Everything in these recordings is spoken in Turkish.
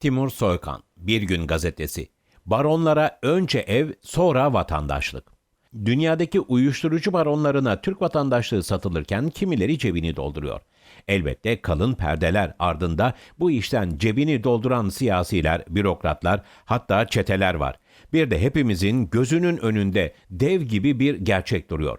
Timur Soykan, Bir Gün Gazetesi. Baronlara önce ev, sonra vatandaşlık. Dünyadaki uyuşturucu baronlarına Türk vatandaşlığı satılırken kimileri cebini dolduruyor. Elbette kalın perdeler ardında bu işten cebini dolduran siyasiler, bürokratlar, hatta çeteler var. Bir de hepimizin gözünün önünde dev gibi bir gerçek duruyor.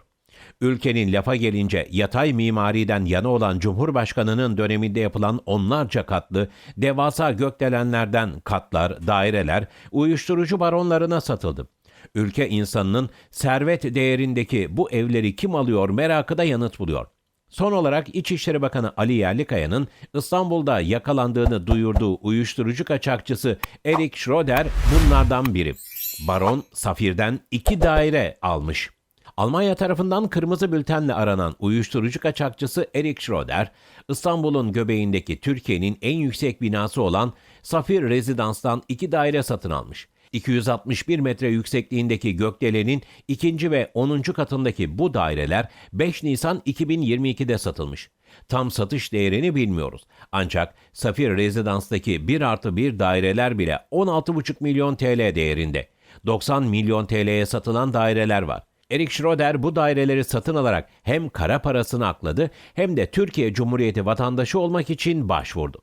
Ülkenin lafa gelince yatay mimariden yana olan Cumhurbaşkanı'nın döneminde yapılan onlarca katlı, devasa gökdelenlerden katlar, daireler uyuşturucu baronlarına satıldı. Ülke insanının servet değerindeki bu evleri kim alıyor merakı da yanıt buluyor. Son olarak İçişleri Bakanı Ali Yerlikaya'nın İstanbul'da yakalandığını duyurduğu uyuşturucu kaçakçısı Erik Schroeder bunlardan biri. Baron Safir'den iki daire almış. Almanya tarafından kırmızı bültenle aranan uyuşturucu kaçakçısı Erik Schroeder, İstanbul'un göbeğindeki Türkiye'nin en yüksek binası olan Safir Rezidans'tan iki daire satın almış. 261 metre yüksekliğindeki gökdelenin ikinci ve 10. katındaki bu daireler 5 Nisan 2022'de satılmış. Tam satış değerini bilmiyoruz. Ancak Safir Rezidans'taki 1 artı 1 daireler bile 16,5 milyon TL değerinde. 90 milyon TL'ye satılan daireler var. Erik Schroeder bu daireleri satın alarak hem kara parasını akladı hem de Türkiye Cumhuriyeti vatandaşı olmak için başvurdu.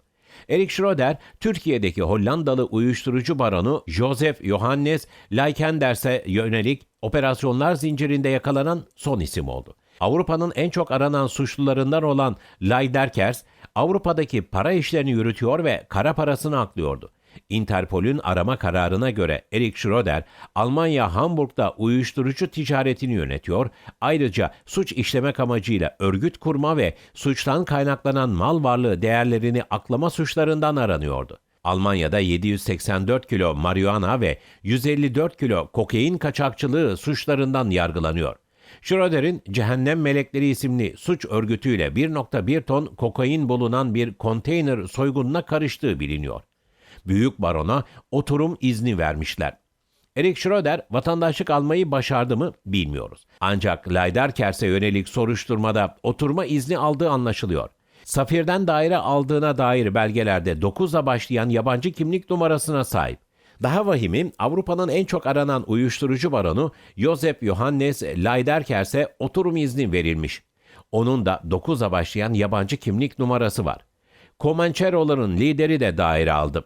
Erik Schroeder, Türkiye'deki Hollandalı uyuşturucu baronu Joseph Johannes Lykenders'e yönelik operasyonlar zincirinde yakalanan son isim oldu. Avrupa'nın en çok aranan suçlularından olan Leyderkers, Avrupa'daki para işlerini yürütüyor ve kara parasını aklıyordu. Interpol'ün arama kararına göre Erik Schroeder, Almanya Hamburg'da uyuşturucu ticaretini yönetiyor, ayrıca suç işlemek amacıyla örgüt kurma ve suçtan kaynaklanan mal varlığı değerlerini aklama suçlarından aranıyordu. Almanya'da 784 kilo marihuana ve 154 kilo kokain kaçakçılığı suçlarından yargılanıyor. Schroeder'in Cehennem Melekleri isimli suç örgütüyle 1.1 ton kokain bulunan bir konteyner soygununa karıştığı biliniyor. Büyük barona oturum izni vermişler. Erik Schroeder vatandaşlık almayı başardı mı bilmiyoruz. Ancak Leyderkers'e yönelik soruşturmada oturma izni aldığı anlaşılıyor. Safir'den daire aldığına dair belgelerde 9'la başlayan yabancı kimlik numarasına sahip. Daha vahimi Avrupa'nın en çok aranan uyuşturucu baronu Josep Johannes Leyderkers'e oturum izni verilmiş. Onun da 9'la başlayan yabancı kimlik numarası var. Comanchero'ların lideri de daire aldı.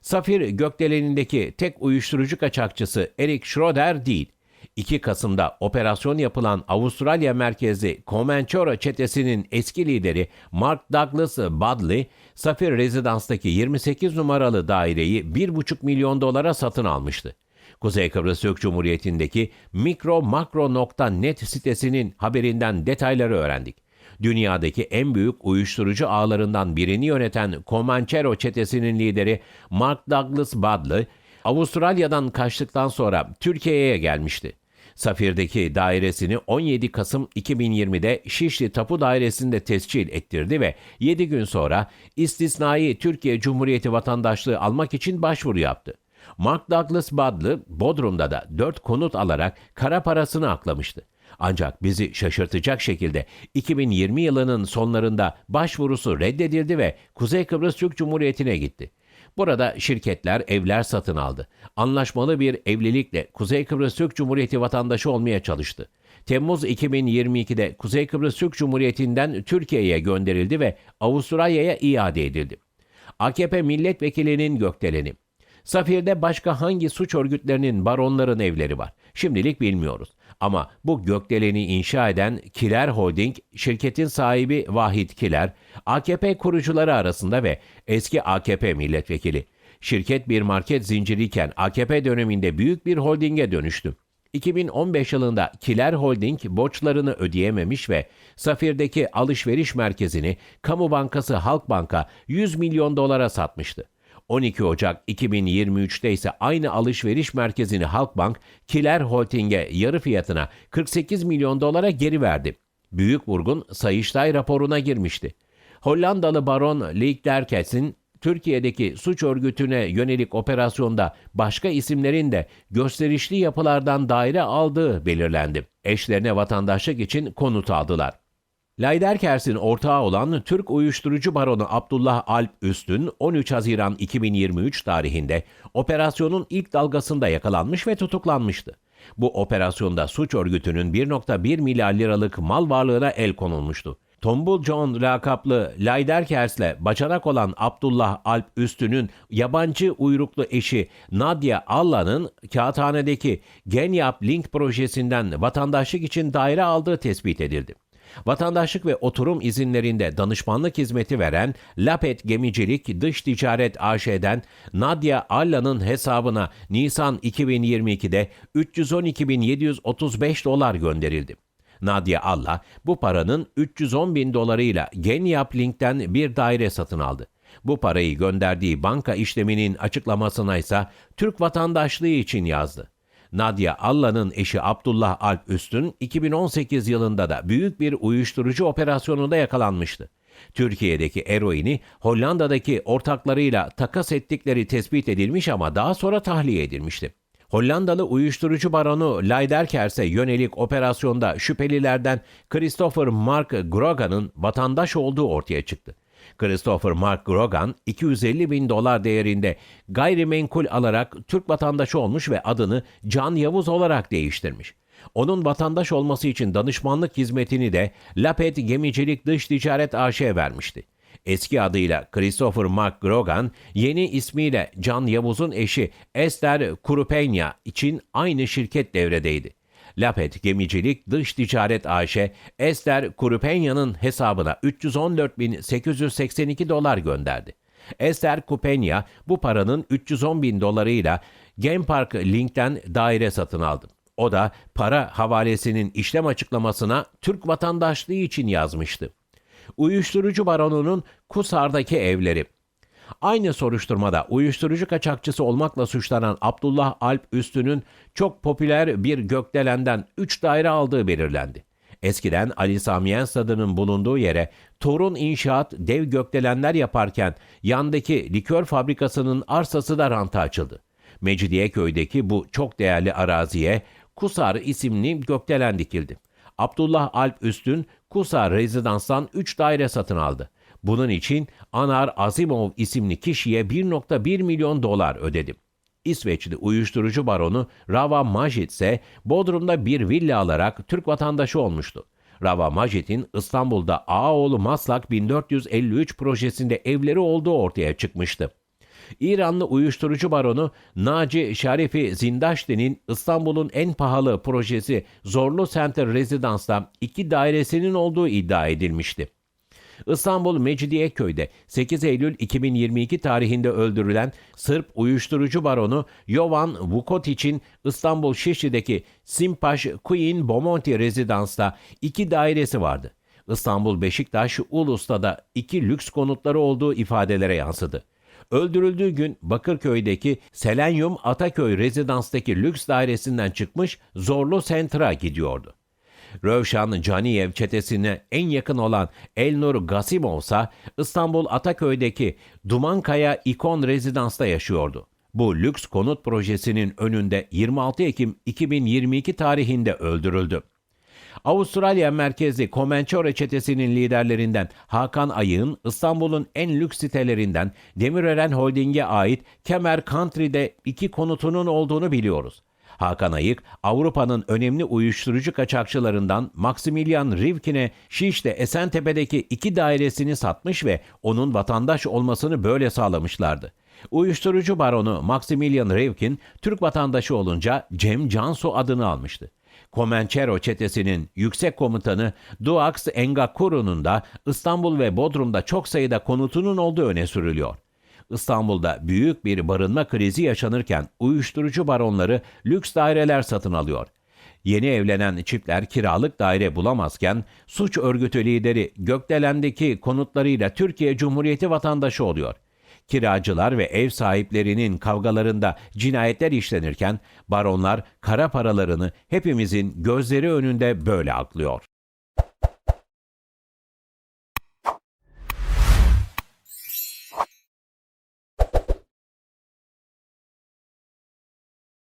Safir gökdelenindeki tek uyuşturucu kaçakçısı Erik Schroeder değil. 2 Kasım'da operasyon yapılan Avustralya merkezli Comanchero çetesinin eski lideri Mark Douglas Budley, Safir Rezidans'taki 28 numaralı daireyi 1,5 milyon dolara satın almıştı. Kuzey Kıbrıs Türk Cumhuriyeti'ndeki mikromakro.net sitesinin haberinden detayları öğrendik dünyadaki en büyük uyuşturucu ağlarından birini yöneten Comanchero çetesinin lideri Mark Douglas Budley, Avustralya'dan kaçtıktan sonra Türkiye'ye gelmişti. Safir'deki dairesini 17 Kasım 2020'de Şişli Tapu Dairesi'nde tescil ettirdi ve 7 gün sonra istisnai Türkiye Cumhuriyeti vatandaşlığı almak için başvuru yaptı. Mark Douglas Budley, Bodrum'da da 4 konut alarak kara parasını aklamıştı. Ancak bizi şaşırtacak şekilde 2020 yılının sonlarında başvurusu reddedildi ve Kuzey Kıbrıs Türk Cumhuriyeti'ne gitti. Burada şirketler evler satın aldı. Anlaşmalı bir evlilikle Kuzey Kıbrıs Türk Cumhuriyeti vatandaşı olmaya çalıştı. Temmuz 2022'de Kuzey Kıbrıs Türk Cumhuriyeti'nden Türkiye'ye gönderildi ve Avustralya'ya iade edildi. AKP milletvekilinin gökdeleni. Safir'de başka hangi suç örgütlerinin baronların evleri var? Şimdilik bilmiyoruz. Ama bu gökdeleni inşa eden Kiler Holding, şirketin sahibi Vahit Kiler, AKP kurucuları arasında ve eski AKP milletvekili. Şirket bir market zinciriyken AKP döneminde büyük bir holdinge dönüştü. 2015 yılında Kiler Holding borçlarını ödeyememiş ve Safir'deki alışveriş merkezini Kamu Bankası Halkbank'a 100 milyon dolara satmıştı. 12 Ocak 2023'te ise aynı alışveriş merkezini Halkbank, Kiler Holding'e yarı fiyatına 48 milyon dolara geri verdi. Büyük vurgun Sayıştay raporuna girmişti. Hollandalı baron Leek Derkes'in Türkiye'deki suç örgütüne yönelik operasyonda başka isimlerin de gösterişli yapılardan daire aldığı belirlendi. Eşlerine vatandaşlık için konut aldılar. Leiderkers'in ortağı olan Türk uyuşturucu baronu Abdullah Alp Üstün 13 Haziran 2023 tarihinde operasyonun ilk dalgasında yakalanmış ve tutuklanmıştı. Bu operasyonda suç örgütünün 1.1 milyar liralık mal varlığına el konulmuştu. Tombul John lakaplı Leiderkers'le bacanak olan Abdullah Alp Üstün'ün yabancı uyruklu eşi Nadia Allah'ın kağıthanedeki Genyap Link projesinden vatandaşlık için daire aldığı tespit edildi. Vatandaşlık ve oturum izinlerinde danışmanlık hizmeti veren Lapet Gemicilik Dış Ticaret AŞ'den Nadia Alla'nın hesabına Nisan 2022'de 312.735 dolar gönderildi. Nadia Allah bu paranın 310 bin dolarıyla Genyap Link'ten bir daire satın aldı. Bu parayı gönderdiği banka işleminin açıklamasına ise Türk vatandaşlığı için yazdı. Nadia Allah'ın eşi Abdullah Alp Üstün 2018 yılında da büyük bir uyuşturucu operasyonunda yakalanmıştı. Türkiye'deki eroini Hollanda'daki ortaklarıyla takas ettikleri tespit edilmiş ama daha sonra tahliye edilmişti. Hollandalı uyuşturucu baronu Leiderkers'e yönelik operasyonda şüphelilerden Christopher Mark Grogan'ın vatandaş olduğu ortaya çıktı. Christopher Mark Grogan 250 bin dolar değerinde gayrimenkul alarak Türk vatandaşı olmuş ve adını Can Yavuz olarak değiştirmiş. Onun vatandaş olması için danışmanlık hizmetini de Lapet Gemicilik Dış Ticaret AŞ vermişti. Eski adıyla Christopher Mark Grogan, yeni ismiyle Can Yavuz'un eşi Esther Kurupenya için aynı şirket devredeydi. Lapet Gemicilik Dış Ticaret AŞ, Esther Kurupenya'nın hesabına 314.882 dolar gönderdi. Esther Kupenya bu paranın 310 bin dolarıyla Genpark Link'ten daire satın aldı. O da para havalesinin işlem açıklamasına Türk vatandaşlığı için yazmıştı. Uyuşturucu baronunun Kusar'daki evleri. Aynı soruşturmada uyuşturucu kaçakçısı olmakla suçlanan Abdullah Alp Üstün'ün çok popüler bir gökdelenden 3 daire aldığı belirlendi. Eskiden Ali Sami Yen stadının bulunduğu yere Torun İnşaat dev gökdelenler yaparken yandaki likör fabrikasının arsası da ranta açıldı. Mecidiyeköy'deki bu çok değerli araziye Kusar isimli gökdelen dikildi. Abdullah Alp Üstün Kusar Rezidans'tan 3 daire satın aldı. Bunun için Anar Azimov isimli kişiye 1.1 milyon dolar ödedi. İsveçli uyuşturucu baronu Rava Majid ise Bodrum'da bir villa alarak Türk vatandaşı olmuştu. Rava Majid'in İstanbul'da Ağaoğlu Maslak 1453 projesinde evleri olduğu ortaya çıkmıştı. İranlı uyuşturucu baronu Naci Şarifi Zindaşti'nin İstanbul'un en pahalı projesi Zorlu Center Residence'da iki dairesinin olduğu iddia edilmişti. İstanbul Mecidiyeköy'de 8 Eylül 2022 tarihinde öldürülen Sırp uyuşturucu baronu Jovan Vukotic'in İstanbul Şişli'deki Simpaş Queen Bomonti Rezidans'ta iki dairesi vardı. İstanbul Beşiktaş Ulus'ta da iki lüks konutları olduğu ifadelere yansıdı. Öldürüldüğü gün Bakırköy'deki Selenyum Ataköy rezidanstaki lüks dairesinden çıkmış Zorlu Sentra gidiyordu. Rövşan Caniyev çetesine en yakın olan Elnur Gasimov ise İstanbul Ataköy'deki Dumankaya İkon Rezidans'ta yaşıyordu. Bu lüks konut projesinin önünde 26 Ekim 2022 tarihinde öldürüldü. Avustralya merkezli Comanchero çetesinin liderlerinden Hakan Ayık'ın İstanbul'un en lüks sitelerinden Demirören Holding'e ait Kemer Country'de iki konutunun olduğunu biliyoruz. Hakan Ayık, Avrupa'nın önemli uyuşturucu kaçakçılarından Maximilian Rivkin'e Şiş'te Esentepe'deki iki dairesini satmış ve onun vatandaş olmasını böyle sağlamışlardı. Uyuşturucu baronu Maximilian Rivkin, Türk vatandaşı olunca Cem Cansu adını almıştı. Comanchero çetesinin yüksek komutanı Duax Engakuru'nun da İstanbul ve Bodrum'da çok sayıda konutunun olduğu öne sürülüyor. İstanbul'da büyük bir barınma krizi yaşanırken uyuşturucu baronları lüks daireler satın alıyor. Yeni evlenen çiftler kiralık daire bulamazken suç örgütü lideri Gökdelen'deki konutlarıyla Türkiye Cumhuriyeti vatandaşı oluyor. Kiracılar ve ev sahiplerinin kavgalarında cinayetler işlenirken baronlar kara paralarını hepimizin gözleri önünde böyle aklıyor.